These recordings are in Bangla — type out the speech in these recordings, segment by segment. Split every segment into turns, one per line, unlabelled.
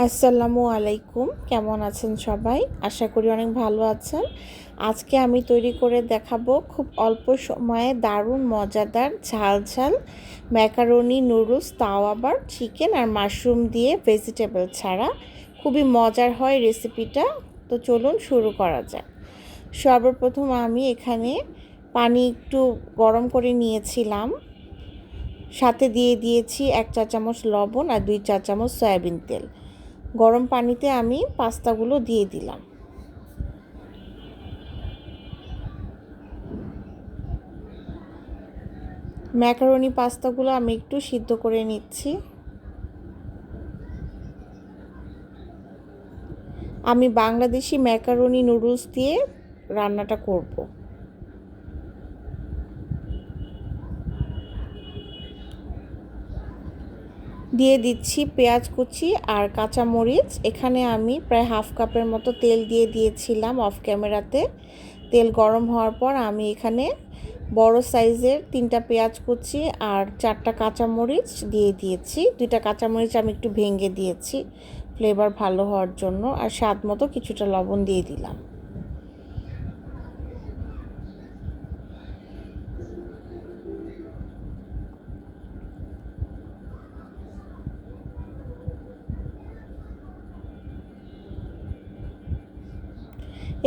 আসসালামু আলাইকুম। কেমন আছেন সবাই? আশা করি অনেক ভালো আছেন। আজকে আমি তৈরি করে দেখাবো খুব অল্প সময়ে দারুণ মজাদার ঝাল ঝাল ম্যাকারনি নুডলস, তাও আবার চিকেন আর মাশরুম দিয়ে ভেজিটেবল ছাড়া। খুবই মজার হয় রেসিপিটা। তো চলুন শুরু করা যাক। সর্বপ্রথম আমি এখানে পানি একটু গরম করে নিয়েছিলাম। সাথে দিয়ে দিয়েছি এক চা চামচ লবণ আর দুই চা চামচ সয়াবিন তেল। গরম পানিতে আমি পাস্তাগুলো দিয়ে দিলাম। ম্যাকারনি পাস্তাগুলো আমি একটু সিদ্ধ করে নিচ্ছি। আমি বাংলাদেশি ম্যাকারনি নুডলস দিয়ে রান্নাটা করব। দিয়ে দিচ্ছি পেঁয়াজ কুচি আর কাঁচা মরিচ এখানে আমি প্রায় হাফ কাপের মতো তেল দিয়ে দিয়েছিলাম অফ ক্যামেরাতে তেল গরম হওয়ার পর আমি এখানে বড় সাইজের তিনটা পেঁয়াজ কুচি আর চারটা কাঁচামরিচ দিয়ে দিয়েছি। দুইটা কাঁচামরিচ আমি একটু ভেঙে দিয়েছি। ফ্লেভার ভালো হওয়ার জন্য আর স্বাদ মতো কিছুটা লবণ দিয়ে দিলাম।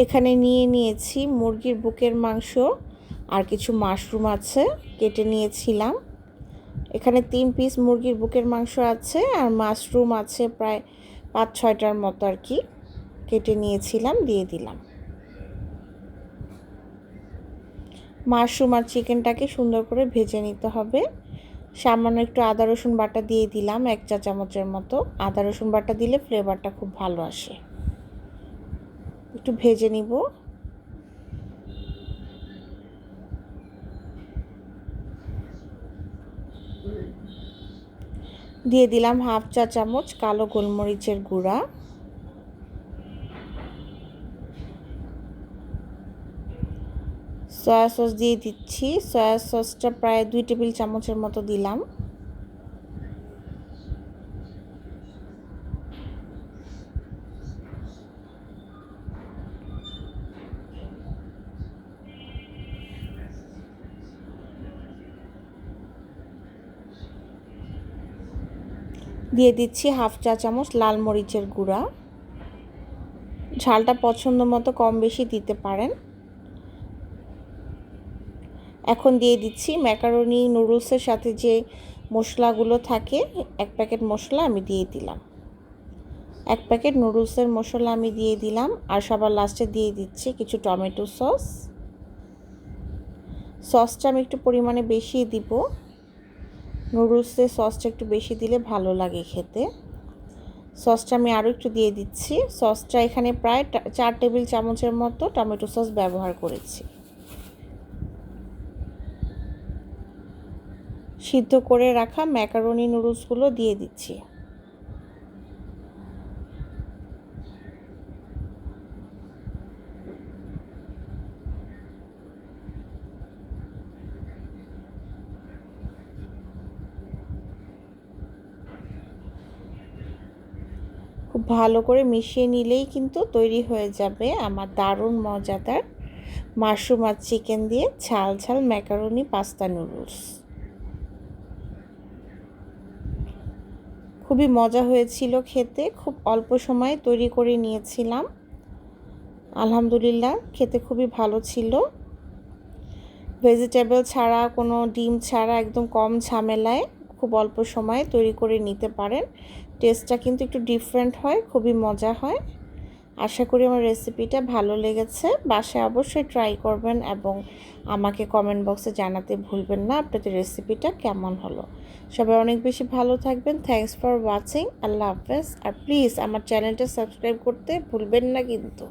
এখানে নিয়ে নিয়েছি মুরগির বুকের মাংস আর কিছু মাশরুম আছে, কেটে নিয়েছিলাম। এখানে তিন পিস মুরগির বুকের মাংস আছে আর মাশরুম আছে প্রায় পাঁচ ছয়টার মতো আর কি। কেটে নিয়েছিলাম, দিয়ে দিলাম। মাশরুম আর চিকেনটাকে সুন্দর করে ভেজে নিতে হবে। সামান্য একটু আদা, রসুন বাটা দিয়ে দিলাম, এক চা চামচের মতো। আদা, রসুন বাটা দিলে ফ্লেভারটা খুব ভালো আসে। একটু ভেজে নিব। দিয়ে দিলাম হাফ চা চামচ কালো গোলমরিচের গুঁড়া। সয়া সস দিয়ে দিচ্ছি। সয়া সসটা প্রায় দুই টেবিল চামচের মতো দিলাম। দিয়ে দিচ্ছি হাফ চা চামচ লাল মরিচের গুঁড়া। ঝালটা পছন্দ মতো কম বেশি দিতে পারেন। এখন দিয়ে দিচ্ছি ম্যাকারনি, নুডলসের সাথে যে মশলাগুলো থাকে, এক প্যাকেট মশলা আমি দিয়ে দিলাম। এক প্যাকেট নুডলসের মশলা আমি দিয়ে দিলাম আর সবার লাস্টে দিয়ে দিচ্ছি কিছু টমেটো সস। সসটা আমি একটু পরিমাণে বেশি দিব। নুডলসের সসটা একটু বেশি দিলে ভালো লাগে খেতে। সসটা আমি আরও একটু দিয়ে দিচ্ছি। সসটা এখানে প্রায় চার টেবিল চামচের মতো টমেটো সস ব্যবহার করেছি। সিদ্ধ করে রাখা ম্যাকারনি নুডলসগুলো দিয়ে দিচ্ছি। খুব ভালো করে মিশিয়ে নিলেই কিন্তু তৈরি হয়ে যাবে আমার দারুণ মজাদার মাশরুম আর চিকেন দিয়ে ঝাল ঝাল ম্যাকারনি পাস্তা নুডলস। খুবই মজা হয়েছিল খেতে, খুব অল্প সময়ে তৈরি করে নিয়েছিলাম। আলহামদুলিল্লাহ, খেতে খুবই ভালো ছিল। ভেজিটেবল ছাড়া, কোনো ডিম ছাড়া একদম কম ঝামেলায় খুব অল্প সময়ে তৈরি করে নিতে পারেন। টেস্টটা কিন্তু একটু ডিফারেন্ট হয়, খুবই মজা হয়। আশা করি আমার রেসিপিটা ভালো লেগেছে। বাসায় অবশ্যই ট্রাই করবেন এবং আমাকে কমেন্ট বক্সে জানাতে ভুলবেন না আপনাদের রেসিপিটা কেমন হলো। সবাই অনেক বেশি ভালো থাকবেন। থ্যাংকস ফর ওয়াচিং আল্লাহ হাফেজ। আর প্লিজ আমার চ্যানেলটা সাবস্ক্রাইব করতে ভুলবেন না কিন্তু।